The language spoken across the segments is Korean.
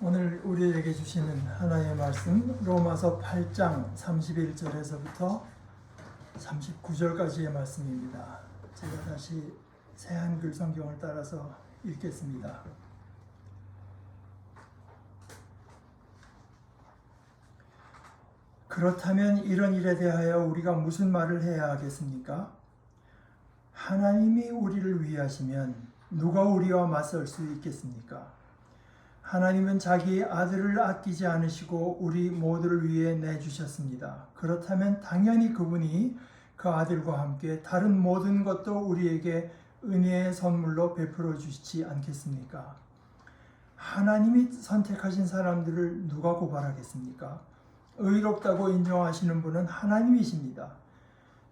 오늘 우리에게 주시는 하나님의 말씀 로마서 8장 31절에서부터 39절까지의 말씀입니다. 제가 다시 새 한글 성경을 따라서 읽겠습니다. 그렇다면 이런 일에 대하여 우리가 무슨 말을 해야 하겠습니까? 하나님이 우리를 위하시면 누가 우리와 맞설 수 있겠습니까? 하나님은 자기 아들을 아끼지 않으시고 우리 모두를 위해 내주셨습니다. 그렇다면 당연히 그분이 그 아들과 함께 다른 모든 것도 우리에게 은혜의 선물로 베풀어 주시지 않겠습니까? 하나님이 선택하신 사람들을 누가 고발하겠습니까? 의롭다고 인정하시는 분은 하나님이십니다.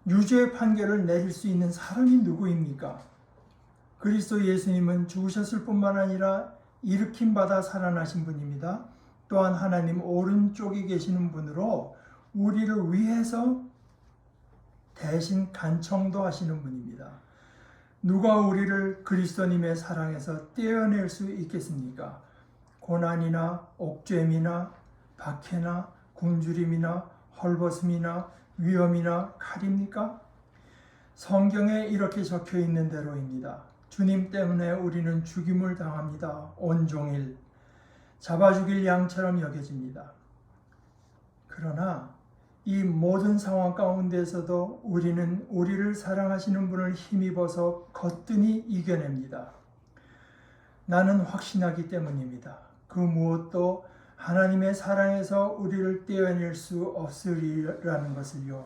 유죄의 판결을 내릴 수 있는 사람이 누구입니까? 그리스도 예수님은 죽으셨을 뿐만 아니라 일으킴 받아 살아나신 분입니다. 또한 하나님 오른쪽에 계시는 분으로 우리를 위해서 대신 간청도 하시는 분입니다. 누가 우리를 그리스도님의 사랑에서 떼어낼 수 있겠습니까? 고난이나 옥죄임이나 박해나 굶주림이나 헐벗음이나 위험이나 칼입니까? 성경에 이렇게 적혀 있는 대로입니다. 주님 때문에 우리는 죽임을 당합니다. 온종일 잡아 죽일 양처럼 여겨집니다. 그러나 이 모든 상황 가운데서도 우리는 우리를 사랑하시는 분을 힘입어서 거뜬히 이겨냅니다. 나는 확신하기 때문입니다. 그 무엇도 하나님의 사랑에서 우리를 떼어낼 수 없으리라는 것을요.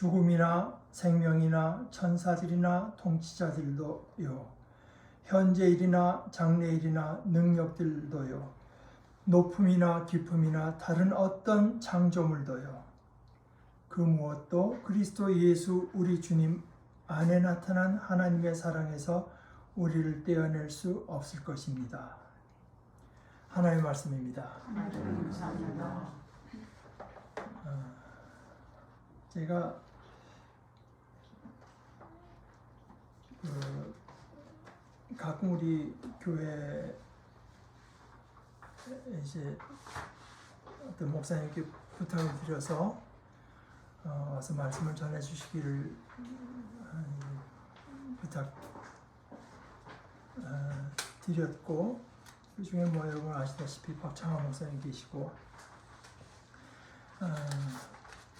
죽음이나 생명이나 천사들이나 통치자들도요. 현재일이나 장래일이나 능력들도요. 높음이나 깊음이나 다른 어떤 창조물도요. 그 무엇도 그리스도 예수 우리 주님 안에 나타난 하나님의 사랑에서 우리를 떼어낼 수 없을 것입니다. 하나님의 말씀입니다. 감사합니다. 제가 그 가끔 우리 교회 이제 어떤 목사님께 부탁을 드려서 어, 와서 말씀을 전해 주시기를 음, 부탁 어, 드렸고 그 중에 뭐 여러분 아시다시피 박창환 목사님 계시고 어,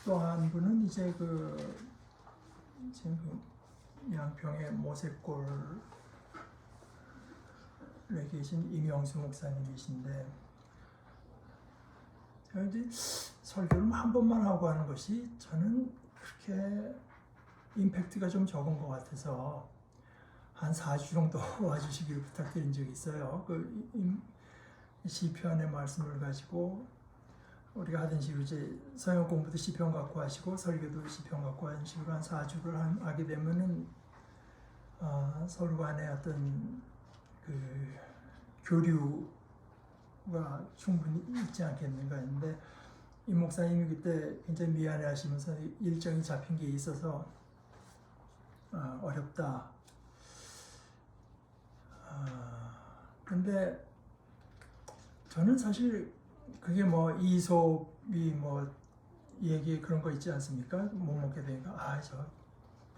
또한 분은 이제 그 지금 그 양평의 모색골에 계신 임영수 목사님이신데 제가 이제 설교를 한 번만 하고 하는 것이 저는 그렇게 임팩트가 좀 적은 것 같아서 한 4주 정도 와주시기를 부탁드린 적이 있어요. 그 임- 시편의 말씀을 가지고 우리가 식으로 이제 성경 공부도 시편 갖고 하시고 설교도 시편 갖고 하는 식으로 한 4주를 한, 하게 되면은 어, 서로 간의 어떤 그 교류가 충분히 있지 않겠는가 했는데 이 목사님이 그때 굉장히 미안해 하시면서 일정이 잡힌 게 있어서 어, 어렵다. 아, 근데 저는 사실 그게 뭐 이솝이 뭐 얘기 그런 거 있지 않습니까? 못 먹게 되니까 아 저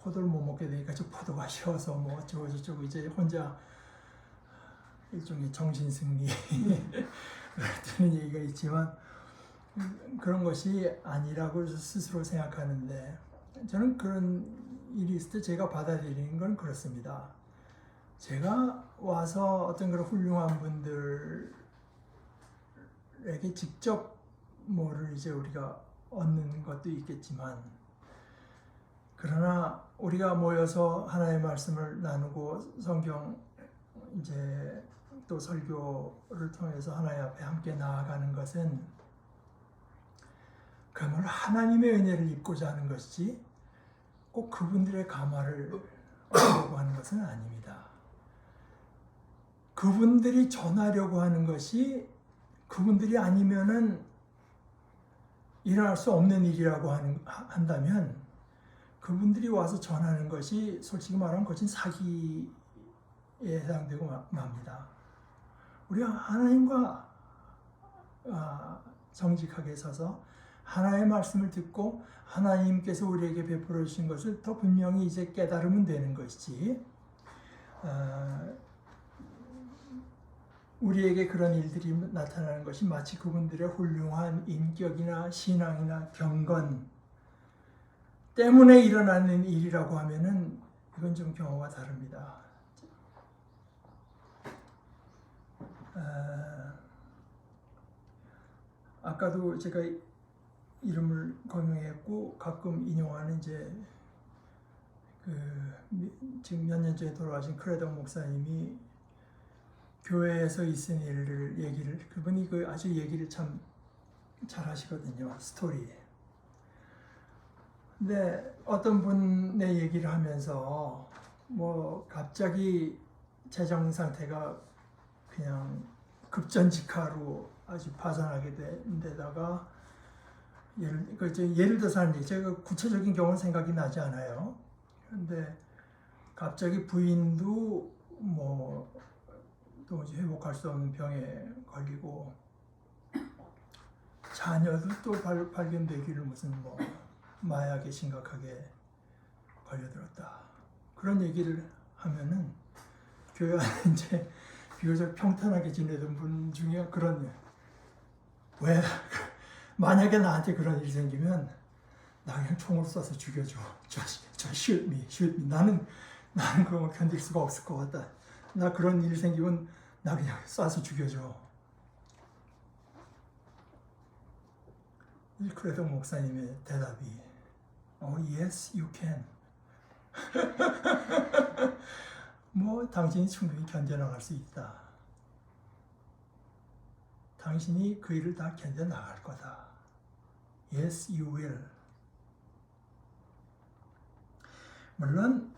포도를 못 먹게 되니까 저 포도가 쉬워서 뭐 어쩌고 저쩌고 이제 혼자 일종의 정신 승리 같은 얘기가 있지만 음, 그런 것이 아니라고 스스로 생각하는데 저는 그런 일이 있을 때 제가 받아들이는 건 그렇습니다. 제가 와서 어떤 그런 훌륭한 분들 에게 직접 뭐를 이제 우리가 얻는 것도 있겠지만 그러나 우리가 모여서 하나의 말씀을 나누고 성경 이제 또 설교를 통해서 하나님 앞에 함께 나아가는 것은 그야말로 하나님의 은혜를 입고자 하는 것이지 꼭 그분들의 감화를 얻으려고 하는 것은 아닙니다. 그분들이 전하려고 하는 것이 그분들이 아니면은 일어날 수 없는 일이라고 하는, 하- 한다면 그분들이 와서 전하는 것이 솔직히 말하면 거친 사기에 해당되고 마- 맙니다. 우리가 하나님과 아, 정직하게 서서 하나님의 말씀을 듣고 하나님께서 우리에게 베풀어 주신 것을 더 분명히 이제 깨달으면 되는 것이지. 아, 우리에게 그런 일들이 나타나는 것이 마치 그분들의 훌륭한 인격이나 신앙이나 경건 때문에 일어나는 일이라고 하면은 이건 좀 경우가 다릅니다. 아, 아까도 제가 이름을 거명했고 가끔 인용하는 이제 그 미- 지금 몇 년 전에 돌아가신 크레덕 목사님이 교회에서 있은 일을 얘기를 그분이 그 아주 얘기를 참 잘하시거든요 스토리. 근데 어떤 분의 얘기를 하면서 뭐 갑자기 재정 상태가 그냥 급전직하로 아주 파산하게 된 데다가 예를 그 예를 들어서 하는 얘기, 제가 구체적인 경우는 생각이 나지 않아요. 그런데 갑자기 부인도 뭐 도무지 회복할 수 없는 병에 걸리고 자녀도 또 발, 발견되기를 무슨 뭐 마약에 심각하게 걸려들었다. 그런 얘기를 하면은 교회 안에 이제 비교적 평탄하게 지내던 분 중에 그런 왜 만약에 나한테 그런 일이 생기면 나 그냥 총을 쏴서 죽여줘. 저, 저 shoot. 나는 나는 그런 거 견딜 수가 없을 것 같다. 나 그런 일 생기면 나 그냥 쏴서 죽여줘. 그래도 목사님의 대답이 Oh yes, you can. 뭐 당신이 충분히 견뎌나갈 수 있다. 당신이 그 일을 다 견뎌나갈 거다. Yes, you will. 물론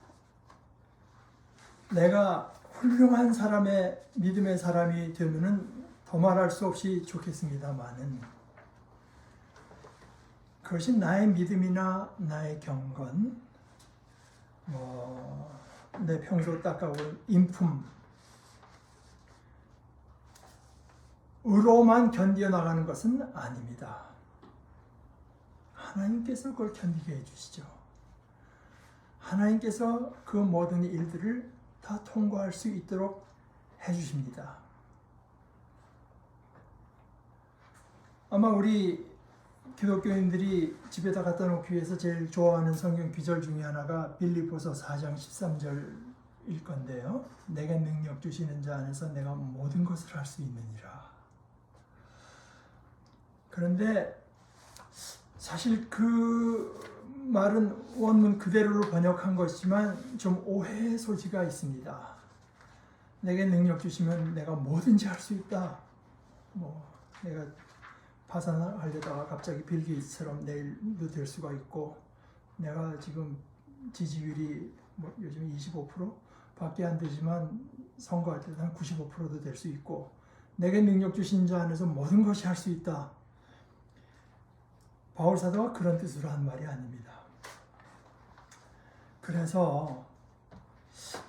내가 훌륭한 사람의 믿음의 사람이 되면은 더 말할 수 없이 좋겠습니다만은 그것이 나의 믿음이나 나의 경건, 뭐 내 평소 닦아온 인품 으로만 견뎌 나가는 것은 아닙니다. 하나님께서 그걸 견디게 해주시죠. 하나님께서 그 모든 일들을 다 통과할 수 있도록 해주십니다. 아마 우리 기독교인들이 집에다 갖다 놓기 위해서 제일 좋아하는 성경 구절 중에 하나가 빌립보서 4장 13절일 건데요. 내게 능력 주시는 자 안에서 내가 모든 것을 할 수 있느니라. 그런데 사실 그 말은 원문 그대로를 번역한 것이지만 좀 오해의 소지가 있습니다. 내게 능력 주시면 내가 뭐든지 할 수 있다. 뭐 내가 파산하려다가 갑자기 빌 게이츠처럼 내일도 될 수가 있고 내가 지금 지지율이 뭐 요즘 25% 밖에 안 되지만 선거할 때도 한 95%도 될 수 있고 내게 능력 주신 자 안에서 모든 것이 할 수 있다. 바울 사도가 그런 뜻으로 한 말이 아닙니다. 그래서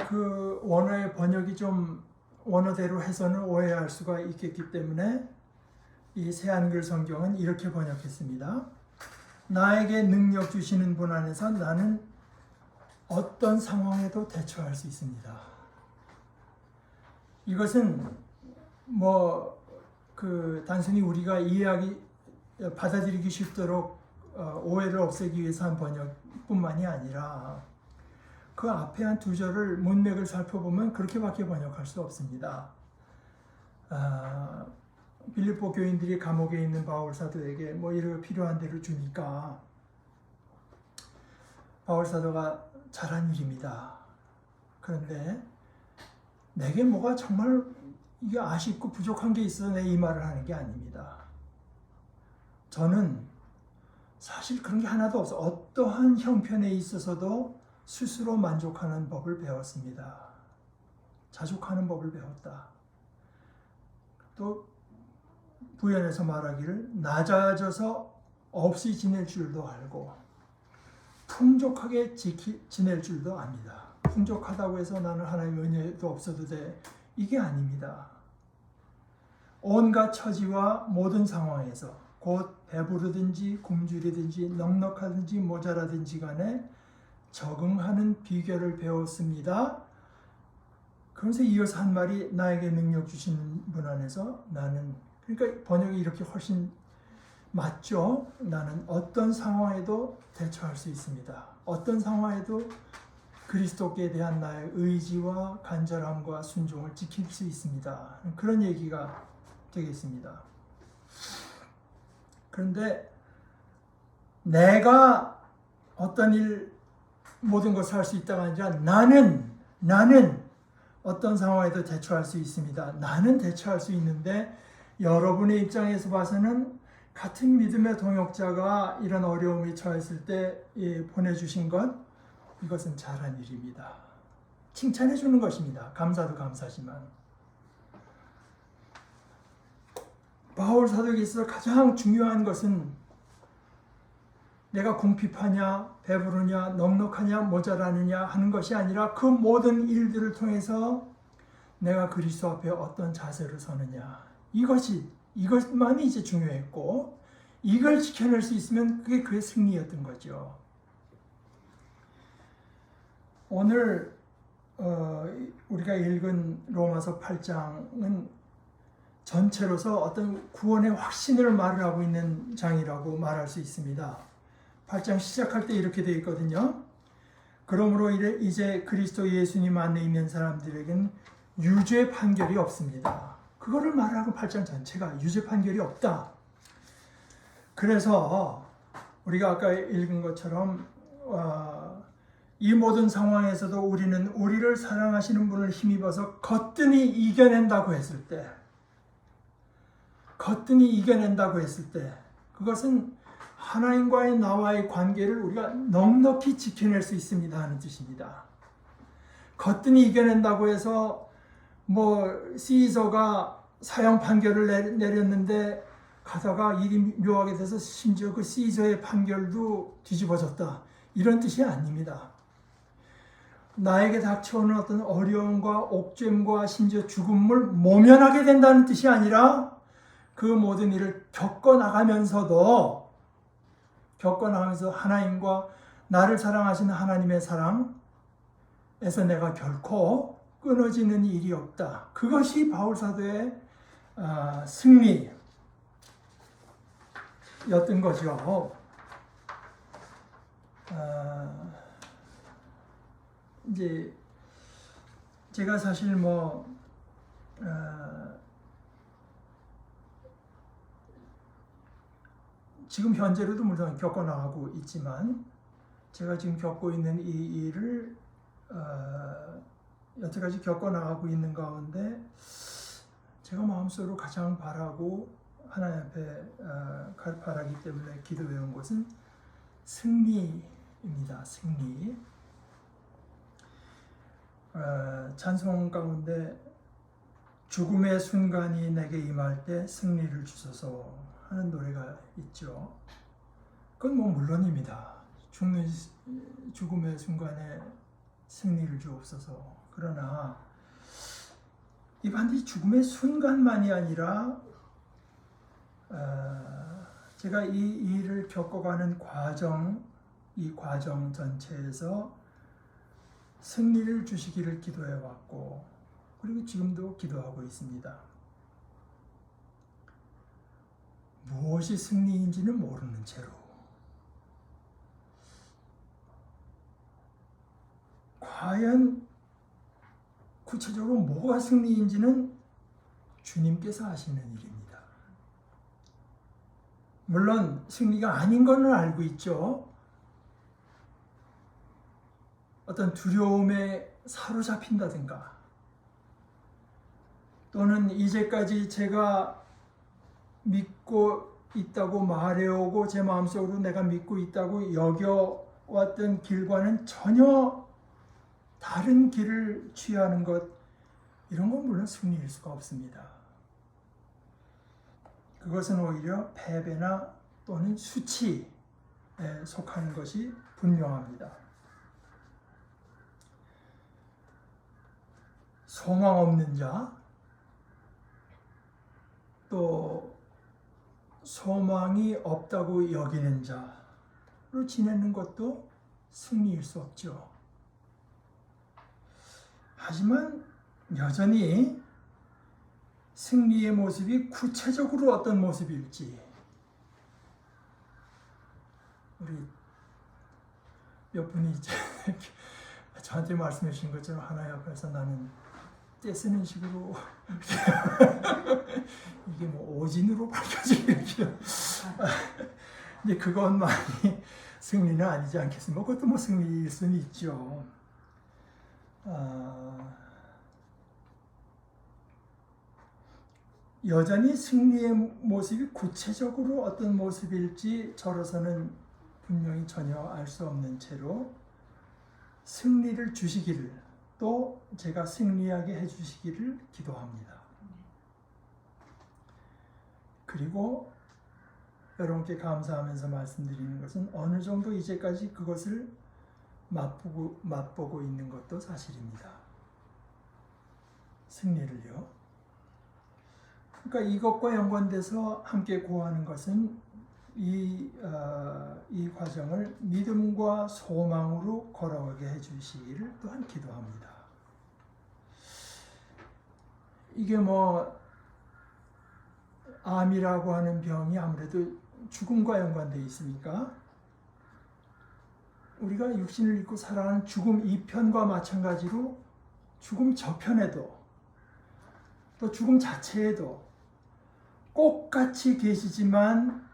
그 원어의 번역이 좀 원어대로 해서는 오해할 수가 있겠기 때문에 이 새한글 성경은 이렇게 번역했습니다. 나에게 능력 주시는 분 안에서 나는 어떤 상황에도 대처할 수 있습니다. 이것은 뭐 그 단순히 우리가 이해하기 받아들이기 쉽도록 어, 오해를 없애기 위해서 한 번역뿐만이 아니라 그 앞에 한 두 절을 문맥을 살펴보면 그렇게밖에 번역할 수 없습니다. 아, 빌립보 교인들이 감옥에 있는 바울 사도에게 뭐 이런 필요한 대로 주니까 바울 사도가 잘한 일입니다. 그런데 내게 뭐가 정말 이게 아쉽고 부족한 게 있어 내이 말을 하는 게 아닙니다. 저는 사실 그런 게 하나도 없어. 어떠한 형편에 있어서도 스스로 만족하는 법을 배웠습니다. 자족하는 법을 배웠다. 또 부연해서 말하기를 낮아져서 없이 지낼 줄도 알고 풍족하게 지키, 지낼 줄도 압니다. 풍족하다고 해서 나는 하나님의 은혜도 없어도 돼. 이게 아닙니다. 온갖 처지와 모든 상황에서 곧 배부르든지 굶주리든지 넉넉하든지 모자라든지 간에 적응하는 비결을 배웠습니다. 그러면서 이어서 한 말이 나에게 능력 주신 분 안에서 나는 그러니까 번역이 이렇게 훨씬 맞죠. 나는 어떤 상황에도 대처할 수 있습니다. 어떤 상황에도 그리스도께 대한 나의 의지와 간절함과 순종을 지킬 수 있습니다. 그런 얘기가 되겠습니다. 그런데 내가 어떤 일 모든 것을 할 수 있다가 아니라 나는 나는 어떤 상황에도 대처할 수 있습니다. 나는 대처할 수 있는데 여러분의 입장에서 봐서는 같은 믿음의 동역자가 이런 어려움에 처했을 때 예, 보내주신 것 이것은 잘한 일입니다. 칭찬해 주는 것입니다. 감사도 감사지만 바울 사도에게 있어 가장 중요한 것은 내가 궁핍하냐, 배부르냐, 넉넉하냐, 모자라느냐 하는 것이 아니라 그 모든 일들을 통해서 내가 그리스도 앞에 어떤 자세를 서느냐. 이것이, 이것만이 이제 중요했고, 이걸 지켜낼 수 있으면 그게 그의 승리였던 거죠. 오늘, 어, 우리가 읽은 로마서 8장은 전체로서 어떤 구원의 확신을 말을 하고 있는 장이라고 말할 수 있습니다. 8장 시작할 때 이렇게 되어 있거든요. 그러므로 이제 그리스도 예수님 안에 있는 사람들에겐 유죄 판결이 없습니다. 그거를 말하고 8장 전체가 유죄 판결이 없다. 그래서 우리가 아까 읽은 것처럼 어, 이 모든 상황에서도 우리는 우리를 사랑하시는 분을 힘입어서 거뜬히 이겨낸다고 했을 때 거뜬히 이겨낸다고 했을 때 그것은 하나님과의 나와의 관계를 우리가 넉넉히 지켜낼 수 있습니다 하는 뜻입니다. 거뜬히 이겨낸다고 해서 뭐 시서가 사형 판결을 내, 내렸는데 가다가 일이 묘하게 돼서 심지어 그 시서의 판결도 뒤집어졌다 이런 뜻이 아닙니다. 나에게 닥쳐오는 어떤 어려움과 옥죄임과 심지어 죽음을 모면하게 된다는 뜻이 아니라 그 모든 일을 겪어 나가면서도 겪어나가면서 하나님과 나를 사랑하시는 하나님의 사랑에서 내가 결코 끊어지는 일이 없다. 그것이 바울 사도의 아, 승리였던 거죠. 아, 이제 제가 사실 뭐 아, 지금 현재로도 물론 겪어나가고 있지만 제가 지금 겪고 있는 이 일을 어, 여태까지 겪어나가고 있는 가운데 제가 마음속으로 가장 바라고 하나님 앞에 어, 가- 바라기 때문에 기도해온 것은 승리입니다. 승리. 어, 찬송 가운데 죽음의 순간이 내게 임할 때 승리를 주소서 하는 노래가 있죠. 그건 뭐 물론입니다. 죽는 시- 죽음의 순간에 승리를 주옵소서. 그러나 이 반드시 죽음의 순간만이 아니라 어, 제가 이 일을 겪어가는 과정, 이 과정 전체에서 승리를 주시기를 기도해 왔고 그리고 지금도 기도하고 있습니다. 무엇이 승리인지는 모르는 채로 과연 구체적으로 뭐가 승리인지는 주님께서 하시는 일입니다. 물론 승리가 아닌 거는 알고 있죠. 어떤 두려움에 사로잡힌다든가 또는 이제까지 제가 믿고 있다고 말해오고 제 마음속으로 내가 믿고 있다고 여겨왔던 길과는 전혀 다른 길을 취하는 것 이런 건 물론 승리일 수가 없습니다. 그것은 오히려 패배나 또는 수치에 속하는 것이 분명합니다. 소망 없는 자, 소망이 없다고 여기는 자로 지내는 것도 승리일 수 없죠. 하지만 여전히 승리의 모습이 구체적으로 어떤 모습일지 우리 몇 분이 이제 저한테 말씀해 주신 것처럼 하나 옆에서 나는 떼쓰는 식으로 이게 뭐 오진으로 밝혀지겠죠. 근데 그것만이 승리는 아니지 않겠습니까? 그것도 뭐 승리일 수는 있죠. 아, 여전히 승리의 모습이 구체적으로 어떤 모습일지 저로서는 분명히 전혀 알 수 없는 채로 승리를 주시기를 또 제가 승리하게 해주시기를 기도합니다. 그리고 여러분께 감사하면서 말씀드리는 것은 어느 정도 이제까지 그것을 맛보고, 맛보고 있는 것도 사실입니다. 승리를요. 그러니까 이것과 연관돼서 함께 고하는 것은 이, 어, 이 과정을 믿음과 소망으로 걸어가게 해주시기를 또한 기도합니다. 이게 뭐 암이라고 하는 병이 아무래도 죽음과 연관되어 있으니까 우리가 육신을 입고 살아가는 죽음 이 편과 마찬가지로 죽음 저편에도 또 죽음 자체에도 똑같이 계시지만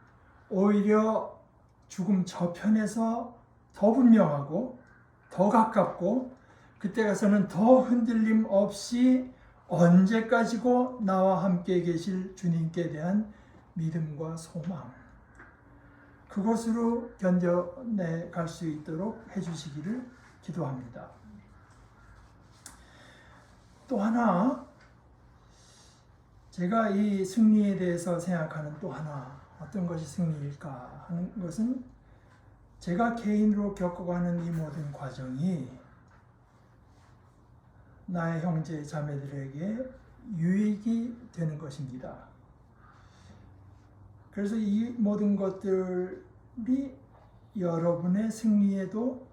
오히려 죽음 저편에서 더 분명하고 더 가깝고 그때 가서는 더 흔들림 없이 언제까지고 나와 함께 계실 주님께 대한 믿음과 소망 그것으로 견뎌내 갈 수 있도록 해주시기를 기도합니다. 또 하나 제가 이 승리에 대해서 생각하는 또 하나 어떤 것이 승리일까 하는 것은 제가 개인으로 겪어가는 이 모든 과정이 나의 형제 자매들에게 유익이 되는 것입니다. 그래서 이 모든 것들이 여러분의 승리에도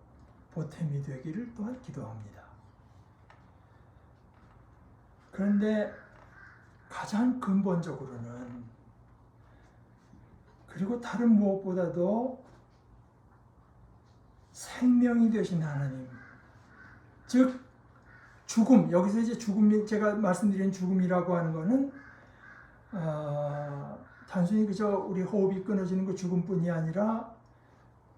보탬이 되기를 또한 기도합니다. 그런데 가장 근본적으로는 그리고 다른 무엇보다도 생명이 되신 하나님, 즉 죽음. 여기서 이제 죽음이 제가 말씀드린 죽음이라고 하는 거는 어, 단순히 그저 우리 호흡이 끊어지는 그 죽음뿐이 아니라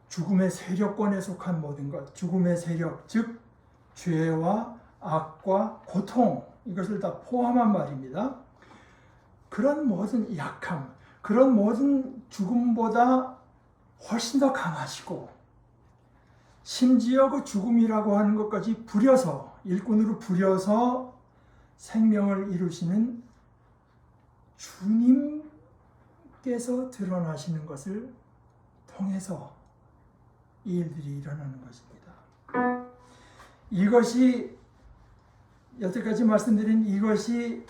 죽음의 세력권에 속한 모든 것, 죽음의 세력, 즉 죄와 악과 고통. 이것을 다 포함한 말입니다. 그런 모든 약함, 그런 모든 죽음보다 훨씬 더 강하시고 심지어 그 죽음이라고 하는 것까지 부려서 일꾼으로 부려서 생명을 이루시는 주님께서 드러나시는 것을 통해서 이 일들이 일어나는 것입니다. 이것이 여태까지 말씀드린 이것이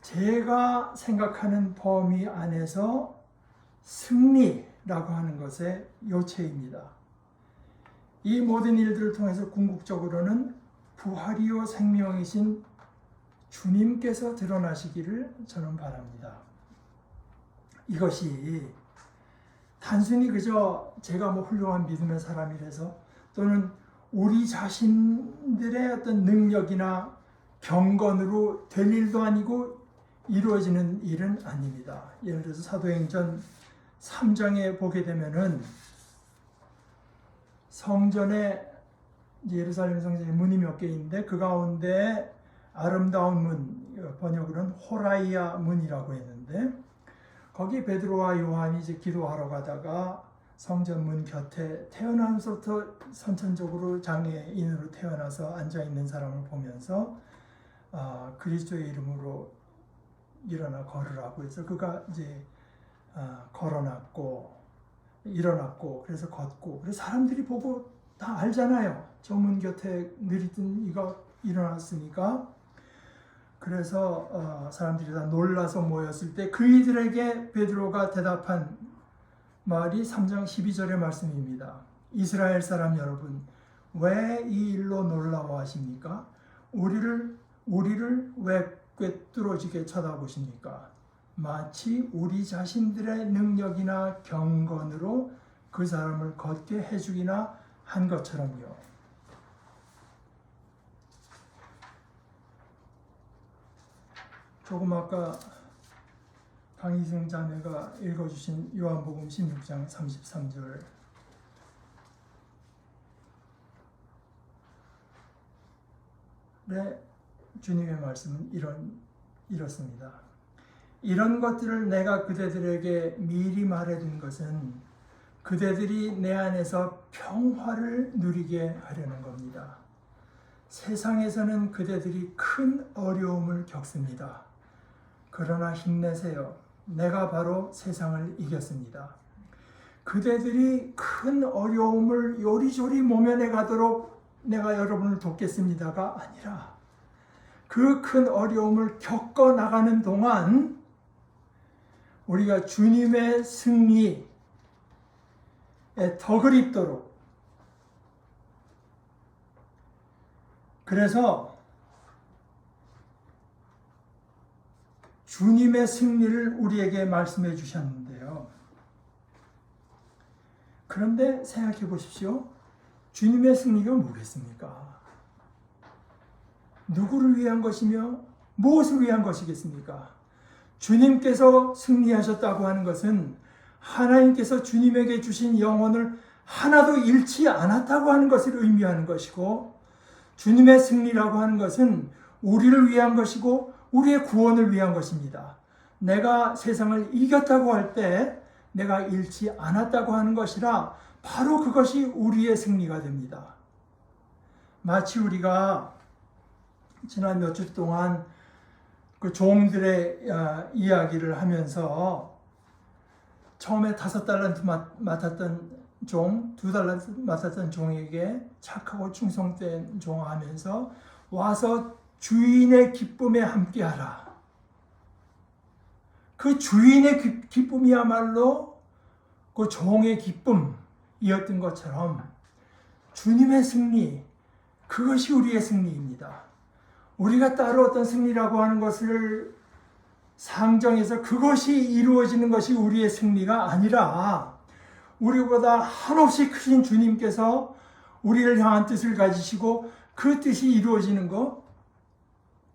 제가 생각하는 범위 안에서 승리라고 하는 것의 요체입니다. 이 모든 일들을 통해서 궁극적으로는 부활이요 생명이신 주님께서 드러나시기를 저는 바랍니다. 이것이 단순히 그저 제가 뭐 훌륭한 믿음의 사람이라서 또는 우리 자신들의 어떤 능력이나 경건으로 될 일도 아니고 이루어지는 일은 아닙니다. 예를 들어서 사도행전 3장에 보게 되면은 성전에 예루살렘 성전에 문이 몇개 있는데 그 가운데 아름다운 문 번역으로는 호라이아 문이라고 했는데 거기 베드로와 요한이 이제 기도하러 가다가 성전 문 곁에 태어나면서부터 선천적으로 장애인으로 태어나서 앉아 있는 사람을 보면서 아, 그리스도의 이름으로 일어나 걸으라고 해서 그가 이제 아, 걸어놨고 일어났고 그래서 걷고 그래서 사람들이 보고 다 알잖아요. 정문 곁에 느리던 이가 일어났으니까 그래서 어, 사람들이 다 놀라서 모였을 때 그이들에게 베드로가 대답한 말이 3장 12절의 말씀입니다. 이스라엘 사람 여러분, 왜 이 일로 놀라워하십니까? 우리를 우리를 왜 꿰뚫어지게 쳐다보십니까? 마치 우리 자신들의 능력이나 경건으로 그 사람을 걷게 해주기나 한 것처럼요. 조금 아까 강희승 자매가 읽어주신 요한복음 16장 33절 네, 주님의 말씀은 이런 이렇습니다. 이런 것들을 내가 그대들에게 미리 말해둔 것은 그대들이 내 안에서 평화를 누리게 하려는 겁니다. 세상에서는 그대들이 큰 어려움을 겪습니다. 그러나 힘내세요. 내가 바로 세상을 이겼습니다. 그대들이 큰 어려움을 요리조리 모면해 가도록 내가 여러분을 돕겠습니다가 아니라 그 큰 어려움을 겪어 나가는 동안 우리가 주님의 승리에 덕을 입도록 그래서 주님의 승리를 우리에게 말씀해 주셨는데요. 그런데 생각해 보십시오. 주님의 승리가 뭐겠습니까? 누구를 위한 것이며 무엇을 위한 것이겠습니까? 주님께서 승리하셨다고 하는 것은 하나님께서 주님에게 주신 영혼을 하나도 잃지 않았다고 하는 것을 의미하는 것이고 주님의 승리라고 하는 것은 우리를 위한 것이고 우리의 구원을 위한 것입니다. 내가 세상을 이겼다고 할 때 내가 잃지 않았다고 하는 것이라 바로 그것이 우리의 승리가 됩니다. 마치 우리가 지난 몇 주 동안 그 종들의 어, 이야기를 하면서 처음에 다섯 달란트 맡았던 종, 두 달란트 맡았던 종에게 착하고 충성된 종 하면서 와서 주인의 기쁨에 함께하라. 그 주인의 기쁨이야말로 그 종의 기쁨이었던 것처럼 주님의 승리, 그것이 우리의 승리입니다. 우리가 따로 어떤 승리라고 하는 것을 상정해서 그것이 이루어지는 것이 우리의 승리가 아니라 우리보다 한없이 크신 주님께서 우리를 향한 뜻을 가지시고 그 뜻이 이루어지는 것,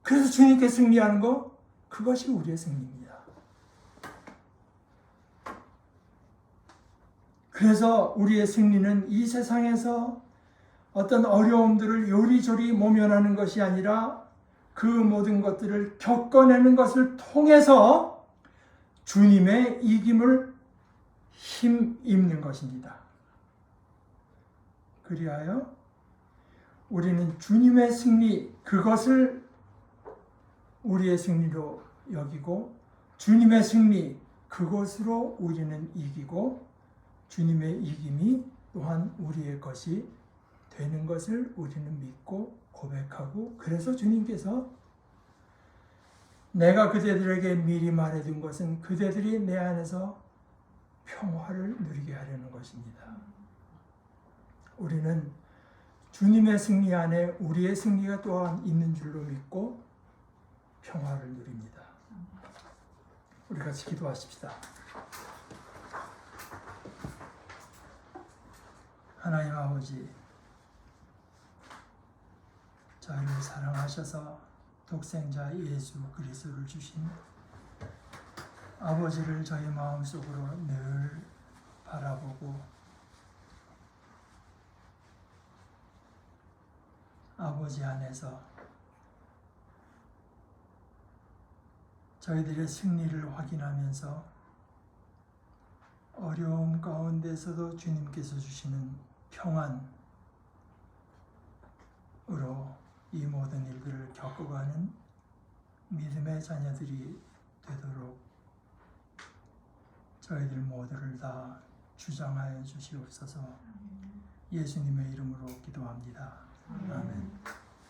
그래서 주님께 승리하는 것, 그것이 우리의 승리입니다. 그래서 우리의 승리는 이 세상에서 어떤 어려움들을 요리조리 모면하는 것이 아니라 그 모든 것들을 겪어내는 것을 통해서 주님의 이김을 힘입는 것입니다. 그리하여 우리는 주님의 승리, 그것을 우리의 승리로 여기고, 주님의 승리, 그것으로 우리는 이기고, 주님의 이김이 또한 우리의 것이 되는 것을 우리는 믿고 고백하고 그래서 주님께서 내가 그대들에게 미리 말해둔 것은 그대들이 내 안에서 평화를 누리게 하려는 것입니다. 우리는 주님의 승리 안에 우리의 승리가 또한 있는 줄로 믿고 평화를 누립니다. 우리 같이 기도하십시다. 하나님 아버지, 저희를 사랑하셔서 독생자 예수 그리스도를 주신 아버지를 저희 마음속으로 늘 바라보고 아버지 안에서 저희들의 승리를 확인하면서 어려움 가운데서도 주님께서 주시는 평안으로 이 모든 일들을 겪어가는 믿음의 자녀들이 되도록 저희들 모두를 다 주장하여 주시옵소서 예수님의 이름으로 기도합니다. 아멘.